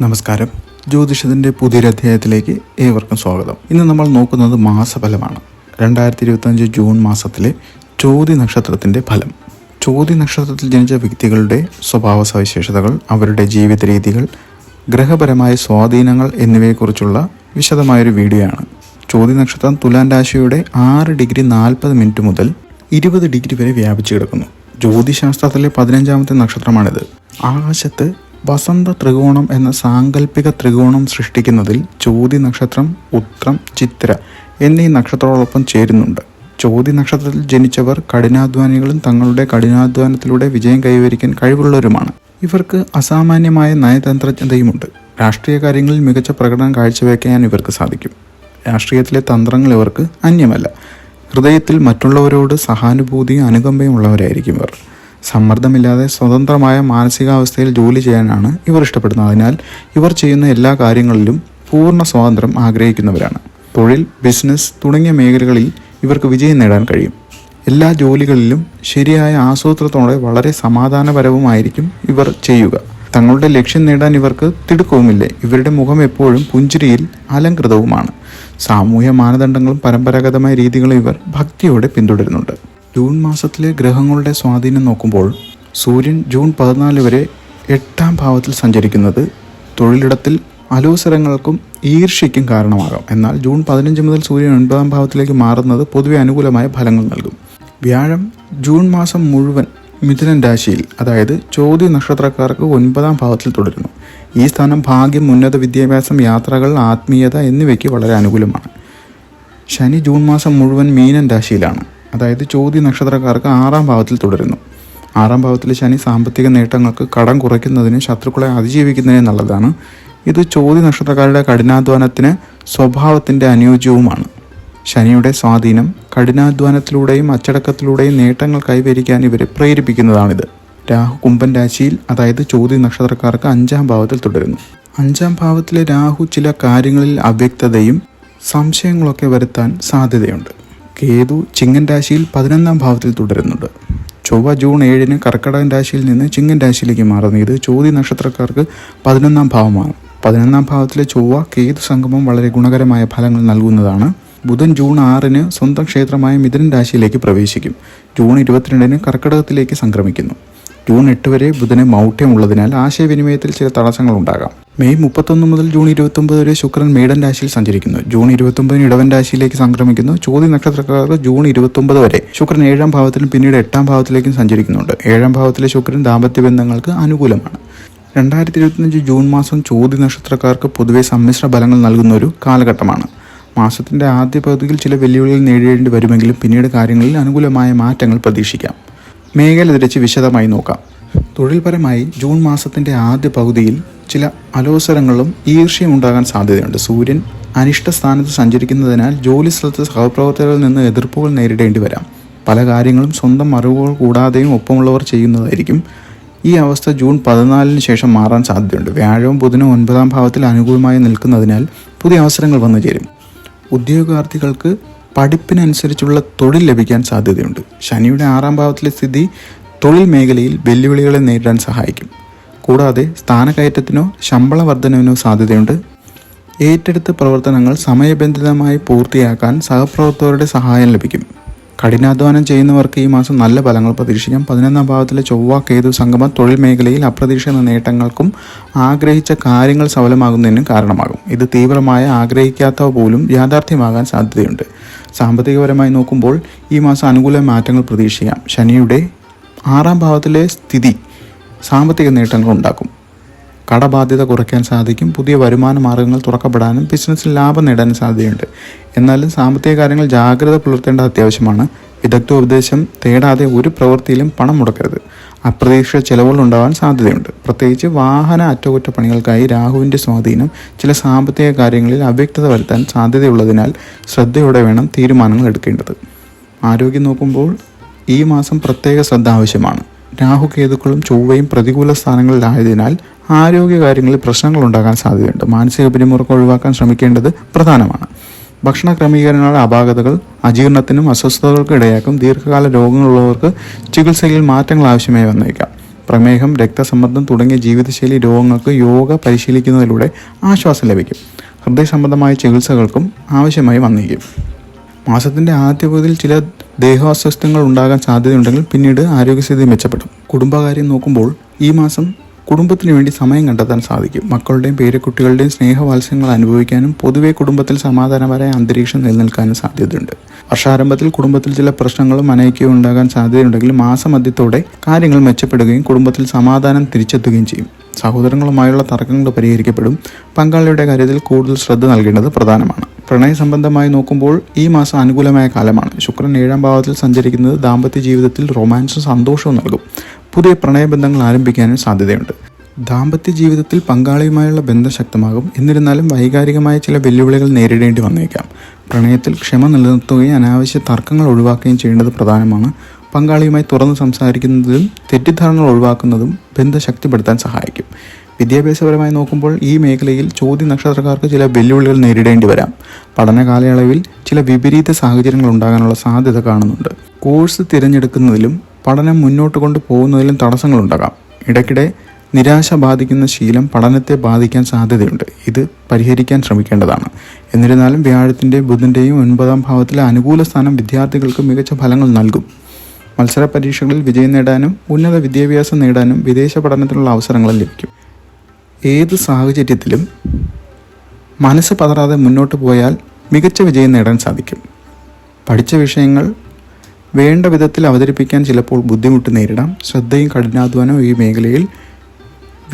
നമസ്കാരം. ജ്യോതിഷത്തിന്റെ പുതിയൊരധ്യായത്തിലേക്ക് ഏവർക്കും സ്വാഗതം. ഇന്ന് നമ്മൾ നോക്കുന്നത് മാസഫലമാണ്. രണ്ടായിരത്തി ഇരുപത്തഞ്ച് ജൂൺ മാസത്തിലെ ചോതി നക്ഷത്രത്തിന്റെ ഫലം. ചോതി നക്ഷത്രത്തിൽ ജനിച്ച വ്യക്തികളുടെ സ്വഭാവ സവിശേഷതകൾ അവരുടെ ജീവിത രീതികൾ ഗ്രഹപരമായ സ്വാധീനങ്ങൾ എന്നിവയെക്കുറിച്ചുള്ള വിശദമായൊരു വീഡിയോ ആണ് ചോതി നക്ഷത്രം തുലാൻ രാശിയുടെ ആറ് ഡിഗ്രി നാൽപ്പത് മിനിറ്റ് മുതൽ ഇരുപത് ഡിഗ്രി വരെ വ്യാപിച്ചു കിടക്കുന്നു. ജ്യോതിശാസ്ത്രത്തിലെ പതിനഞ്ചാമത്തെ നക്ഷത്രമാണിത്. ആകാശത്ത് വസന്ത ത്രികോണം എന്ന സാങ്കല്പിക ത്രികോണം സൃഷ്ടിക്കുന്നതിൽ ചോതി നക്ഷത്രം ഉത്രം ചിത്ര എന്നീ നക്ഷത്രങ്ങളോടൊപ്പം ചേരുന്നുണ്ട്. ചോതി നക്ഷത്രത്തിൽ ജനിച്ചവർ കഠിനാധ്വാനികളും തങ്ങളുടെ കഠിനാധ്വാനത്തിലൂടെ വിജയം കൈവരിക്കാൻ കഴിവുള്ളവരുമാണ്. ഇവർക്ക് അസാമാന്യമായ നയതന്ത്രജ്ഞതയുമുണ്ട്. രാഷ്ട്രീയ കാര്യങ്ങളിൽ മികച്ച പ്രകടനം കാഴ്ചവെക്കാൻ ഇവർക്ക് സാധിക്കും. രാഷ്ട്രീയത്തിലെ തന്ത്രങ്ങൾ ഇവർക്ക് അന്യമല്ല. ഹൃദയത്തിൽ മറ്റുള്ളവരോട് സഹാനുഭൂതിയും അനുകമ്പയും ഉള്ളവരായിരിക്കും ഇവർ. സമ്മർദ്ദമില്ലാതെ സ്വതന്ത്രമായ മാനസികാവസ്ഥയിൽ ജോലി ചെയ്യാനാണ് ഇവർ ഇഷ്ടപ്പെടുന്നത്. അതിനാൽ ഇവർ ചെയ്യുന്ന എല്ലാ കാര്യങ്ങളിലും പൂർണ സ്വാതന്ത്ര്യം ആഗ്രഹിക്കുന്നവരാണ്. തൊഴിൽ ബിസിനസ് തുടങ്ങിയ മേഖലകളിൽ ഇവർക്ക് വിജയം നേടാൻ കഴിയും. എല്ലാ ജോലികളിലും ശരിയായ ആസൂത്രത്തോടെ വളരെ സമാധാനപരവുമായിരിക്കും ഇവർ ചെയ്യുക. തങ്ങളുടെ ലക്ഷ്യം നേടാൻ ഇവർക്ക് തിടുക്കവുമില്ല. ഇവരുടെ മുഖം എപ്പോഴും പുഞ്ചിരിയിൽ അലങ്കൃതവുമാണ് സാമൂഹ്യ മാനദണ്ഡങ്ങളും പരമ്പരാഗതമായ രീതികളും ഇവർ ഭക്തിയോടെ പിന്തുടരുന്നുണ്ട്. ജൂൺ മാസത്തിലെ ഗ്രഹങ്ങളുടെ സ്വാധീനം നോക്കുമ്പോൾ സൂര്യൻ ജൂൺ പതിനാല് വരെ എട്ടാം ഭാവത്തിൽ സഞ്ചരിക്കുന്നത് തൊഴിലിടത്തിൽ അലോസരങ്ങൾക്കും ഈർഷ്യയ്ക്കും കാരണമാകാം. എന്നാൽ ജൂൺ പതിനഞ്ച് മുതൽ സൂര്യൻ ഒൻപതാം ഭാവത്തിലേക്ക് മാറുന്നത് പൊതുവെ അനുകൂലമായ ഫലങ്ങൾ നൽകും. വ്യാഴം ജൂൺ മാസം മുഴുവൻ മിഥുനൻ രാശിയിൽ അതായത് ചോദ്യ നക്ഷത്രക്കാർക്ക് ഒൻപതാം ഭാവത്തിൽ തുടരുന്നു. ഈ സ്ഥാനം ഭാഗ്യം ഉന്നത വിദ്യാഭ്യാസം യാത്രകൾ ആത്മീയത എന്നിവയ്ക്ക് വളരെ അനുകൂലമാണ്. ശനി ജൂൺ മാസം മുഴുവൻ മീനൻ രാശിയിലാണ്. അതായത് ചോദ്യ നക്ഷത്രക്കാർക്ക് ആറാം ഭാവത്തിൽ തുടരുന്നു. ആറാം ഭാവത്തിൽ ശനി സാമ്പത്തിക നേട്ടങ്ങൾക്ക് കടം കുറയ്ക്കുന്നതിനും ശത്രുക്കളെ അതിജീവിക്കുന്നതിനും നല്ലതാണ്. ഇത് ചോദ്യ നക്ഷത്രക്കാരുടെ കഠിനാധ്വാനത്തിന് സ്വഭാവത്തിന്റെ അനുയോജ്യവുമാണ്. ശനിയുടെ സ്വാധീനം കഠിനാധ്വാനത്തിലൂടെയും അച്ചടക്കത്തിലൂടെയും നേട്ടങ്ങൾ കൈവരിക്കാൻ ഇവരെ പ്രേരിപ്പിക്കുന്നതാണിത്. രാഹു കുംഭൻ രാശിയിൽ അതായത് ചോദ്യ നക്ഷത്രക്കാർക്ക് അഞ്ചാം ഭാവത്തിൽ തുടരുന്നു. അഞ്ചാം ഭാവത്തിലെ രാഹു ചില കാര്യങ്ങളിൽ അവ്യക്തതയും സംശയങ്ങളൊക്കെ വരുത്താൻ സാധ്യതയുണ്ട്. കേതു ചിങ്ങൻ രാശിയിൽ പതിനൊന്നാം ഭാവത്തിൽ തുടരുന്നുണ്ട്. ചൊവ്വ ജൂൺ ഏഴിന് കർക്കടകൻ രാശിയിൽ നിന്ന് ചിങ്ങൻ രാശിയിലേക്ക് മാറുന്നു. ഇത് ചോദ്യ നക്ഷത്രക്കാർക്ക് പതിനൊന്നാം ഭാവമാണ്. പതിനൊന്നാം ഭാവത്തിലെ ചൊവ്വ കേതു സംഗമം വളരെ ഗുണകരമായ ഫലങ്ങൾ നൽകുന്നതാണ്. ബുധൻ ജൂൺ ആറിന് സ്വന്തം ക്ഷേത്രമായ മിഥുനൻ രാശിയിലേക്ക് പ്രവേശിക്കും. ജൂൺ ഇരുപത്തിരണ്ടിന് കർക്കടകത്തിലേക്ക് സംക്രമിക്കുന്നു. ജൂൺ എട്ട് വരെ ബുധന് മൗഢ്യമുള്ളതിനാൽ ആശയവിനിമയത്തിൽ ചില തടസ്സങ്ങൾ ഉണ്ടാകാം മെയ് മുപ്പത്തൊന്ന് മുതൽ ജൂൺ ഇരുപത്തൊമ്പത് വരെ ശുക്രൻ മേടൻ രാശിയിൽ സഞ്ചരിക്കുന്നു. ജൂൺ ഇരുപത്തൊമ്പതിന് ഇടവൻ രാശിയിലേക്ക് സംക്രമിക്കുന്നു. ചോദ്യ നക്ഷത്രക്കാർക്ക് ജൂൺ ഇരുപത്തൊമ്പത് വരെ ശുക്രൻ ഏഴാം ഭാവത്തിലും പിന്നീട് എട്ടാം ഭാവത്തിലേക്കും സഞ്ചരിക്കുന്നുണ്ട്. ഏഴാം ഭാവത്തിലെ ശുക്രൻ ദാമ്പത്യ ബന്ധങ്ങൾക്ക് അനുകൂലമാണ്. രണ്ടായിരത്തി ഇരുപത്തിയഞ്ച് ജൂൺ മാസം ചോദ്യ നക്ഷത്രക്കാർക്ക് പൊതുവെ സമ്മിശ്ര ഫലങ്ങൾ നൽകുന്ന ഒരു കാലഘട്ടമാണ്. മാസത്തിന്റെ ആദ്യ പകുതിയിൽ ചില വെല്ലുവിളികൾ നേരിടേണ്ടി വരുമെങ്കിലും പിന്നീട് കാര്യങ്ങളിൽ അനുകൂലമായ മാറ്റങ്ങൾ പ്രതീക്ഷിക്കാം. മേഖല തിരിച്ച് വിശദമായി നോക്കാം. തൊഴിൽപരമായി ജൂൺ മാസത്തിന്റെ ആദ്യ പകുതിയിൽ ചില അലോസരങ്ങളും ഈർഷ്യയും ഉണ്ടാകാൻ സാധ്യതയുണ്ട്. സൂര്യൻ അനിഷ്ട സ്ഥാനത്ത് സഞ്ചരിക്കുന്നതിനാൽ ജോലി സ്ഥലത്ത് സഹപ്രവർത്തകരിൽ നിന്ന് എതിർപ്പുകൾ നേരിടേണ്ടി വരാം. പല കാര്യങ്ങളും സ്വന്തം അറിവുകൾ കൂടാതെയും ഒപ്പമുള്ളവർ ചെയ്യുന്നതായിരിക്കും ഈ അവസ്ഥ ജൂൺ പതിനാലിന് ശേഷം മാറാൻ സാധ്യതയുണ്ട്. വ്യാഴവും ബുധനും ഒൻപതാം ഭാവത്തിൽ അനുകൂലമായി നിൽക്കുന്നതിനാൽ പുതിയ അവസരങ്ങൾ വന്നു ചേരും ഉദ്യോഗാർത്ഥികൾക്ക് പഠിപ്പിനനുസരിച്ചുള്ള തൊഴിൽ ലഭിക്കാൻ സാധ്യതയുണ്ട്. ശനിയുടെ ആറാം ഭാവത്തിലെ സ്ഥിതി തൊഴിൽ മേഖലയിൽ വെല്ലുവിളികളെ നേരിടാൻ സഹായിക്കും. കൂടാതെ സ്ഥാനകയറ്റത്തിനോ ശമ്പള വർധനവിനോ സാധ്യതയുണ്ട്. ഏറ്റെടുത്ത പ്രവർത്തനങ്ങൾ സമയബന്ധിതമായി പൂർത്തിയാക്കാൻ സഹപ്രവർത്തകരുടെ സഹായം ലഭിക്കും. കഠിനാധ്വാനം ചെയ്യുന്നവർക്ക് ഈ മാസം നല്ല ഫലങ്ങൾ പ്രതീക്ഷിക്കാം. പതിനൊന്നാം ഭാവത്തിലെ ചൊവ്വ കേതു സംഗമം തൊഴിൽ മേഖലയിൽ അപ്രതീക്ഷിത നേട്ടങ്ങൾക്കും ആഗ്രഹിച്ച കാര്യങ്ങൾ സഫലമാകുന്നതിനും കാരണമാകും. ഇത് തീവ്രമായ ആഗ്രഹിക്കാത്തവ പോലും യാഥാർത്ഥ്യമാകാൻ സാധ്യതയുണ്ട്. സാമ്പത്തികപരമായി നോക്കുമ്പോൾ ഈ മാസം അനുകൂല മാറ്റങ്ങൾ പ്രതീക്ഷിക്കാം. ശനിയുടെ ആറാം ഭാവത്തിലെ സ്ഥിതി സാമ്പത്തിക നേട്ടങ്ങൾ ഉണ്ടാക്കും. കടബാധ്യത കുറയ്ക്കാൻ സാധിക്കും. പുതിയ വരുമാന മാർഗങ്ങൾ തുറക്കപ്പെടാനും ബിസിനസ്സിൽ ലാഭം നേടാനും സാധ്യതയുണ്ട്. എന്നാലും സാമ്പത്തിക കാര്യങ്ങൾ ജാഗ്രത പുലർത്തേണ്ടത് അത്യാവശ്യമാണ്. വിദഗ്ധോപദേശം തേടാതെ ഒരു പ്രവൃത്തിയിലും പണം മുടക്കരുത് അപ്രതീക്ഷിത ചെലവുകൾ ഉണ്ടാവാൻ സാധ്യതയുണ്ട്. പ്രത്യേകിച്ച് വാഹന അറ്റകുറ്റപ്പണികൾക്കായി രാഹുവിന്റെ സ്വാധീനം ചില സാമ്പത്തിക കാര്യങ്ങളിൽ അവ്യക്തത വരുത്താൻ സാധ്യതയുള്ളതിനാൽ ശ്രദ്ധയോടെ വേണം തീരുമാനങ്ങൾ എടുക്കേണ്ടത്. ആരോഗ്യം നോക്കുമ്പോൾ ഈ മാസം പ്രത്യേക ശ്രദ്ധ ആവശ്യമാണ്. രാഹു കേതുക്കളും ചൊവ്വയും പ്രതികൂല സ്ഥാനങ്ങളിലായതിനാൽ ആരോഗ്യകാര്യങ്ങളിൽ പ്രശ്നങ്ങൾ ഉണ്ടാകാൻ സാധ്യതയുണ്ട്. മാനസിക പിരിമുറുക്കം ഒഴിവാക്കാൻ ശ്രമിക്കേണ്ടത് പ്രധാനമാണ്. ഭക്ഷണ ക്രമീകരണങ്ങളുടെ അപാകതകൾ അജീർണത്തിനും അസ്വസ്ഥതകൾക്കും ഇടയാക്കും ദീർഘകാല രോഗങ്ങളുള്ളവർക്ക് ചികിത്സയിൽ മാറ്റങ്ങൾ ആവശ്യമായി വന്നേക്കാം. പ്രമേഹം രക്തസമ്മർദ്ദം തുടങ്ങിയ ജീവിതശൈലി രോഗങ്ങൾക്ക് യോഗ പരിശീലിക്കുന്നതിലൂടെ ആശ്വാസം ലഭിക്കും. ഹൃദയ സംബന്ധമായ ചികിത്സകൾക്കും ആവശ്യമായി വന്നേക്കും. മാസത്തിന്റെ ആദ്യ പകുതിയിൽ ചില ദേഹാസ്വസ്ഥങ്ങൾ ഉണ്ടാകാൻ സാധ്യതയുണ്ടെങ്കിൽ പിന്നീട് ആരോഗ്യസ്ഥിതി മെച്ചപ്പെടും. കുടുംബകാര്യം നോക്കുമ്പോൾ ഈ മാസം കുടുംബത്തിന് വേണ്ടി സമയം കണ്ടെത്താൻ സാധിക്കും. മക്കളുടെയും പേരക്കുട്ടികളുടെയും സ്നേഹവാത്സ്യങ്ങൾ അനുഭവിക്കാനും പൊതുവെ കുടുംബത്തിൽ സമാധാനപരമായ അന്തരീക്ഷം നിലനിൽക്കാനും സാധ്യതയുണ്ട്. വർഷാരംഭത്തിൽ കുടുംബത്തിൽ ചില പ്രശ്നങ്ങളും അനൈക്യവും ഉണ്ടാകാൻ സാധ്യതയുണ്ടെങ്കിൽ മാസമധ്യത്തോടെ കാര്യങ്ങൾ മെച്ചപ്പെടുകയും കുടുംബത്തിൽ സമാധാനം തിരിച്ചെത്തുകയും ചെയ്യും. സഹോദരങ്ങളുമായുള്ള തർക്കങ്ങൾ പരിഹരിക്കപ്പെടും. പങ്കാളിയുടെ കാര്യത്തിൽ കൂടുതൽ ശ്രദ്ധ നൽകേണ്ടത് പ്രധാനമാണ്. പ്രണയ സംബന്ധമായി നോക്കുമ്പോൾ ഈ മാസം അനുകൂലമായ കാലമാണ്. ശുക്രൻ ഏഴാം ഭാവത്തിൽ സഞ്ചരിക്കുന്നത് ദാമ്പത്യ ജീവിതത്തിൽ റൊമാൻസും സന്തോഷവും നൽകും. പുതിയ പ്രണയബന്ധങ്ങൾ ആരംഭിക്കാനും സാധ്യതയുണ്ട്. ദാമ്പത്യ ജീവിതത്തിൽ പങ്കാളിയുമായുള്ള ബന്ധം ശക്തമാകും. എന്നിരുന്നാലും വൈകാരികമായ ചില വെല്ലുവിളികൾ നേരിടേണ്ടി വന്നേക്കാം. പ്രണയത്തിൽ ക്ഷമ നിലനിർത്തുകയും അനാവശ്യ തർക്കങ്ങൾ ഒഴിവാക്കുകയും ചെയ്യേണ്ടത് പ്രധാനമാണ്. പങ്കാളിയുമായി തുറന്ന് സംസാരിക്കുന്നതും തെറ്റിദ്ധാരണകൾ ഒഴിവാക്കുന്നതും ബന്ധം ശക്തിപ്പെടുത്താൻ സഹായിക്കും. വിദ്യാഭ്യാസപരമായി നോക്കുമ്പോൾ ഈ മേഖലയിൽ ചോദ്യ നക്ഷത്രക്കാർക്ക് ചില വെല്ലുവിളികൾ നേരിടേണ്ടി വരാം. പഠന കാലയളവിൽ ചില വിപരീത സാഹചര്യങ്ങൾ ഉണ്ടാകാനുള്ള സാധ്യത കാണുന്നുണ്ട്. കോഴ്സ് തിരഞ്ഞെടുക്കുന്നതിലും പഠനം മുന്നോട്ട് കൊണ്ട് പോകുന്നതിലും തടസ്സങ്ങളുണ്ടാകാം ഇടയ്ക്കിടെ നിരാശ ബാധിക്കുന്ന ശീലം പഠനത്തെ ബാധിക്കാൻ സാധ്യതയുണ്ട്. ഇത് പരിഹരിക്കാൻ ശ്രമിക്കേണ്ടതാണ്. എന്നിരുന്നാലും വ്യാഴത്തിന്റെ ബുധന്റെയും ഒൻപതാം ഭാവത്തിലെ അനുകൂല സ്ഥാനം വിദ്യാർത്ഥികൾക്ക് മികച്ച ഫലങ്ങൾ നൽകും. മത്സര പരീക്ഷകളിൽ വിജയം നേടാനും ഉന്നത വിദ്യാഭ്യാസം നേടാനും വിദേശ പഠനത്തിനുള്ള അവസരങ്ങൾ ലഭിക്കും. ഏത് സാഹചര്യത്തിലും മനസ്സ് പതറാതെ മുന്നോട്ട് പോയാൽ മികച്ച വിജയം നേടാൻ സാധിക്കും. പഠിച്ച വിഷയങ്ങൾ വേണ്ട വിധത്തിൽ അവതരിപ്പിക്കാൻ ചിലപ്പോൾ ബുദ്ധിമുട്ട് നേരിടാം. ശ്രദ്ധയും കഠിനാധ്വാനവും ഈ മേഖലയിൽ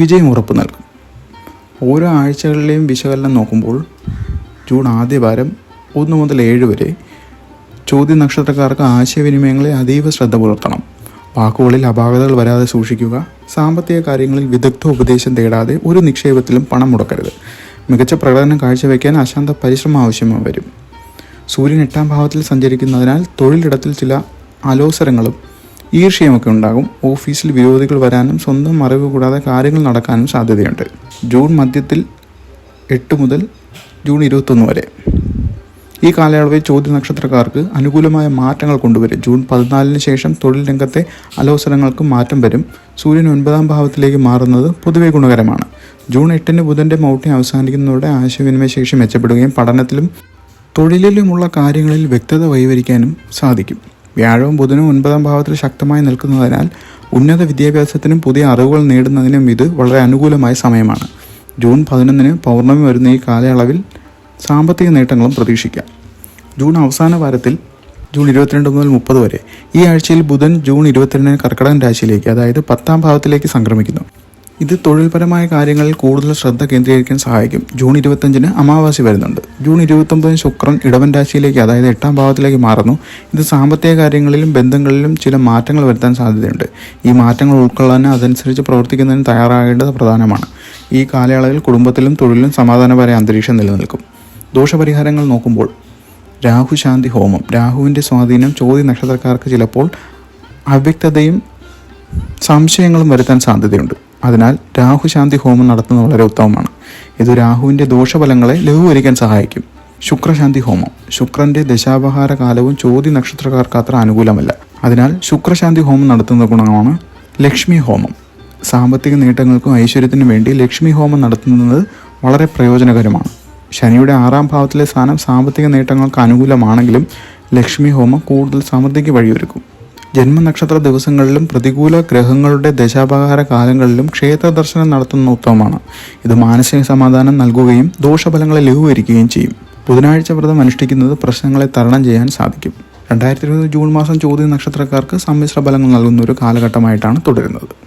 വിജയം ഉറപ്പു നൽകും. ഓരോ ആഴ്ചകളിലെയും വിശകലനം നോക്കുമ്പോൾ ജൂൺ ആദ്യ വാരം ഒന്ന് മുതൽ ഏഴ് വരെ ചോദ്യ നക്ഷത്രക്കാർക്ക് ആശയവിനിമയങ്ങളിൽ അതീവ ശ്രദ്ധ പുലർത്തണം. വാക്കുകളിൽ അപാകതകൾ വരാതെ സൂക്ഷിക്കുക സാമ്പത്തിക കാര്യങ്ങളിൽ വിദഗ്ധ ഉപദേശം തേടാതെ ഒരു നിക്ഷേപത്തിലും പണം മുടക്കരുത്. മികച്ച പ്രകടനം കാഴ്ചവെക്കാൻ അശാന്ത പരിശ്രമം ആവശ്യമായി വരും. സൂര്യൻ എട്ടാം ഭാവത്തിൽ സഞ്ചരിക്കുന്നതിനാൽ തൊഴിലിടത്തിൽ ചില അലോസരങ്ങളും ഈർഷ്യയുമൊക്കെ ഉണ്ടാകും. ഓഫീസിൽ വിരോധികൾ വരാനും സ്വന്തം അറിവ് കൂടാതെ കാര്യങ്ങൾ നടക്കാനും സാധ്യതയുണ്ട്. ജൂൺ മധ്യത്തിൽ എട്ട് മുതൽ ജൂൺ ഇരുപത്തൊന്ന് വരെ. ഈ കാലയളവിൽ ചോദ്യ നക്ഷത്രക്കാർക്ക് അനുകൂലമായ മാറ്റങ്ങൾ കൊണ്ടുവരും. ജൂൺ പതിനാലിന് ശേഷം തൊഴിൽ രംഗത്തെ അലോസരങ്ങൾക്ക് മാറ്റം വരും. സൂര്യൻ ഒൻപതാം ഭാവത്തിലേക്ക് മാറുന്നത് പൊതുവെ ഗുണകരമാണ്. ജൂൺ എട്ടിന് ബുധന്റെ മൗട്ടി അവസാനിക്കുന്നതോടെ ആശയവിനിമയ ശേഷി മെച്ചപ്പെടുകയും പഠനത്തിലും തൊഴിലിലുമുള്ള കാര്യങ്ങളിൽ വ്യക്തത കൈവരിക്കാനും സാധിക്കും. വ്യാഴവും ബുധനും ഒൻപതാം ഭാവത്തിൽ ശക്തമായി നിൽക്കുന്നതിനാൽ ഉന്നത വിദ്യാഭ്യാസത്തിനും പുതിയ അറിവുകൾ നേടുന്നതിനും ഇത് വളരെ അനുകൂലമായ സമയമാണ്. ജൂൺ പതിനൊന്നിന് പൗർണമി വരുന്ന ഈ കാലയളവിൽ സാമ്പത്തിക നേട്ടങ്ങളും പ്രതീക്ഷിക്കാം. ജൂൺ അവസാന വാരത്തിൽ ജൂൺ ഇരുപത്തിരണ്ട് മുതൽ മുപ്പത് വരെ ഈ ആഴ്ചയിൽ ബുധൻ ജൂൺ ഇരുപത്തിരണ്ടിന് കർക്കിടകൻ രാശിയിലേക്ക് അതായത് പത്താം ഭാവത്തിലേക്ക് സംക്രമിക്കുന്നു. ഇത് തൊഴിൽപരമായ കാര്യങ്ങളിൽ കൂടുതൽ ശ്രദ്ധ കേന്ദ്രീകരിക്കാൻ സഹായിക്കും. ജൂൺ ഇരുപത്തഞ്ചിന് അമാവാസി വരുന്നുണ്ട്. ജൂൺ ഇരുപത്തൊമ്പതിന് ശുക്രൻ ഇടവൻ രാശിയിലേക്ക് അതായത് എട്ടാം ഭാവത്തിലേക്ക് മാറുന്നു. ഇത് സാമ്പത്തിക കാര്യങ്ങളിലും ബന്ധങ്ങളിലും ചില മാറ്റങ്ങൾ വരുത്താൻ സാധ്യതയുണ്ട്. ഈ മാറ്റങ്ങൾ ഉൾക്കൊള്ളാൻ അതനുസരിച്ച് പ്രവർത്തിക്കുന്നതിന് തയ്യാറാകേണ്ടത് പ്രധാനമാണ്. ഈ കാലയളവിൽ കുടുംബത്തിലും തൊഴിലിലും സമാധാനപരമായ അന്തരീക്ഷം നിലനിൽക്കും. ദോഷപരിഹാരങ്ങൾ നോക്കുമ്പോൾ രാഹു ശാന്തി ഹോമം രാഹുവിന്റെ സ്വാധീനം ചോദ്യ നക്ഷത്രക്കാർക്ക് ചിലപ്പോൾ അവ്യക്തതയും സംശയങ്ങളും വരുത്താൻ സാധ്യതയുണ്ട്. അതിനാൽ രാഹു ശാന്തി ഹോമം നടത്തുന്നത് വളരെ ഉത്തമമാണ്. ഇത് രാഹുവിന്റെ ദോഷഫലങ്ങളെ ലഘൂകരിക്കാൻ സഹായിക്കും. ശുക്രശാന്തി ഹോമം ശുക്രന്റെ ദശാപഹാര കാലവും ചോദ്യ നക്ഷത്രക്കാർക്ക് അത്ര അനുകൂലമല്ല. അതിനാൽ ശുക്രശാന്തി ഹോമം നടത്തുന്ന ഗുണമാണ് ലക്ഷ്മി ഹോമം. സാമ്പത്തിക നേട്ടങ്ങൾക്കും ഐശ്വര്യത്തിനും വേണ്ടി ലക്ഷ്മി ഹോമം നടത്തുന്നത് വളരെ പ്രയോജനകരമാണ്. ശനിയുടെ ആറാം ഭാവത്തിലെ സ്ഥാനം സാമ്പത്തിക നേട്ടങ്ങൾക്ക് അനുകൂലമാണെങ്കിലും ലക്ഷ്മി ഹോമം കൂടുതൽ സമൃദ്ധിക്ക് വഴിയൊരുക്കും. ജന്മനക്ഷത്ര ദിവസങ്ങളിലും പ്രതികൂല ഗ്രഹങ്ങളുടെ ദശാപകാര കാലങ്ങളിലും ക്ഷേത്ര ദർശനം നടത്തുന്ന ഉത്തമമാണ് ഇത് മാനസിക സമാധാനം നൽകുകയും ദോഷഫലങ്ങളെ ലഘൂകരിക്കുകയും ചെയ്യും. ബുധനാഴ്ച വ്രതം അനുഷ്ഠിക്കുന്നത് പ്രശ്നങ്ങളെ തരണം ചെയ്യാൻ സാധിക്കും. രണ്ടായിരത്തി ഇരുപത് ജൂൺ മാസം ചോദ്യ നക്ഷത്രക്കാർക്ക് സമ്മിശ്ര ഫലങ്ങൾ നൽകുന്ന ഒരു കാലഘട്ടമായിട്ടാണ് തുടരുന്നത്.